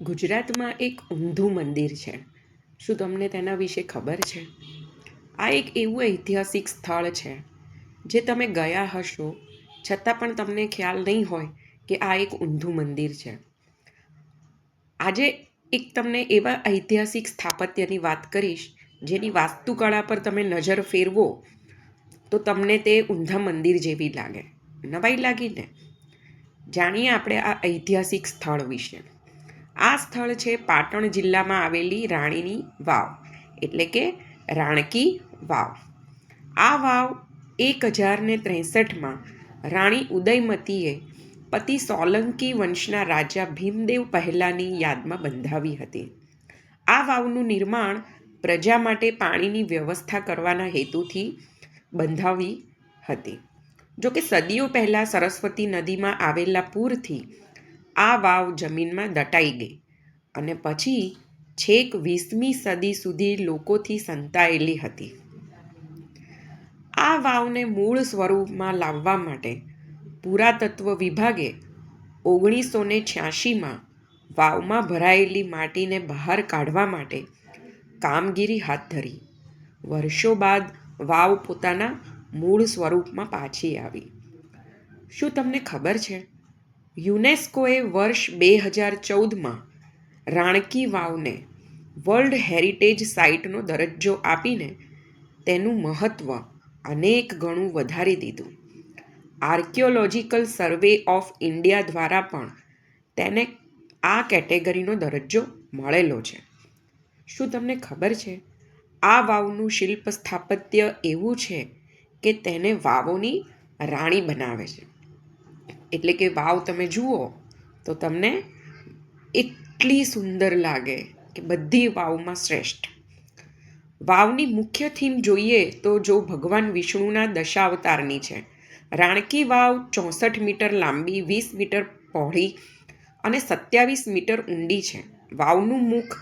ગુજરાતમાં એક ઊંધું મંદિર છે. શું તમને તેના વિશે ખબર છે? આ એક એવું ઐતિહાસિક સ્થળ છે, જે તમે ગયા હશો, છતાં પણ તમને ખ્યાલ નહીં હોય કે આ એક ઊંધું મંદિર છે. આજે એક તમને એવા ઐતિહાસિક સ્થાપત્યની વાત કરીશ, જેની વાસ્તુકળા પર તમે નજર ફેરવો, તો તમને તે ઊંધા મંદિર જેવી લાગે. નવાઈ લાગીને જાણીએ આપણે આ ઐતિહાસિક સ્થળ વિશે. આ સ્થળ છે પાટણ જિલ્લામાં આવેલી રાણીની વાવ, એટલે કે રાણકી વાવ. આ વાવ એક હજારને ત્રેસઠમાં રાણી ઉદયમતીએ પતિ સોલંકી વંશના રાજા ભીમદેવ પહેલાંની યાદમાં બંધાવી હતી. આ વાવનું નિર્માણ પ્રજા માટે પાણીની વ્યવસ્થા કરવાના હેતુથી બંધાવી હતી. જોકે સદીઓ પહેલાં સરસ્વતી નદીમાં આવેલા પૂરથી આ વાવ જમીનમાં દટાઈ ગઈ અને પછી છેક વીસમી સદી સુધી લોકોથી સંતાયેલી હતી. આ વાવને મૂળ સ્વરૂપમાં લાવવા માટે પુરાતત્વ વિભાગે ઓગણીસો ને છ્યાસીમાં વાવમાં ભરાયેલી માટીને બહાર કાઢવા માટે કામગીરી હાથ ધરી. વર્ષો બાદ વાવ પોતાના મૂળ સ્વરૂપમાં પાછી આવી. શું તમને ખબર છે? યુનેસ્કોએ વર્ષ બે હજાર ચૌદમાં રાણકી વાવને વર્લ્ડ હેરિટેજ સાઇટનો દરજ્જો આપીને તેનું મહત્ત્વ અનેક ગણું વધારી દીધું. આર્કિયોલોજિકલ સર્વે ઓફ ઇન્ડિયા દ્વારા પણ તેને આ કેટેગરીનો દરજ્જો મળેલો છે. શું તમને ખબર છે? આ વાવનું શિલ્પ સ્થાપત્ય એવું છે કે તેને વાવોની રાણી બનાવે છે. એટલે કે વાવ તમે જુઓ, તો તમને એટલી સુંદર લાગે કે બધી વાવમાં શ્રેષ્ઠ. વાવની મુખ્ય થીમ જોઈએ તો જો ભગવાન વિષ્ણુના દશાવતારની છે. રાણકી વાવ ચોસઠ મીટર લાંબી, વીસ મીટર પહોળી અને સત્યાવીસ મીટર ઊંડી છે. વાવનું મુખ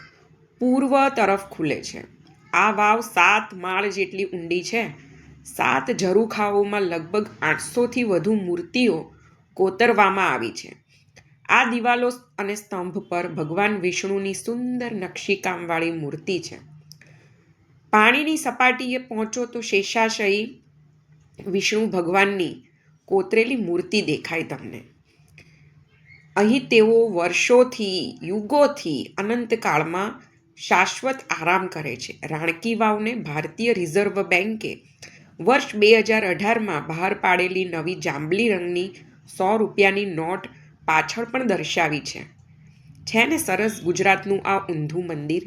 પૂર્વ તરફ ખુલે છે. આ વાવ સાત માળ જેટલી ઊંડી છે. સાત ઝરૂખાઓમાં લગભગ આઠસોથી વધુ મૂર્તિઓ કોતરવામાં આવી છે. આ દિવાલો અને સ્તંભ પર ભગવાન વિષ્ણુની સુંદર નકશીકામવાળી મૂર્તિ છે. પાણીની સપાટીએ પહોંચો તો શેષાશયી વિષ્ણુ ભગવાનની કોતરેલી મૂર્તિ દેખાય તમને. અહીં તેઓ વર્ષોથી, યુગોથી અનંતકાળમાં શાશ્વત આરામ કરે છે. રાણકી વાવને ભારતીય રિઝર્વ બેન્કે વર્ષ બે હજાર અઢારમાં બહાર પાડેલી નવી જાંબલી રંગની સો રૂપિયાની નોટ પાછળ પણ દર્શાવી છે. છે ને સરસ ગુજરાતનું આ ઊંધું મંદિર?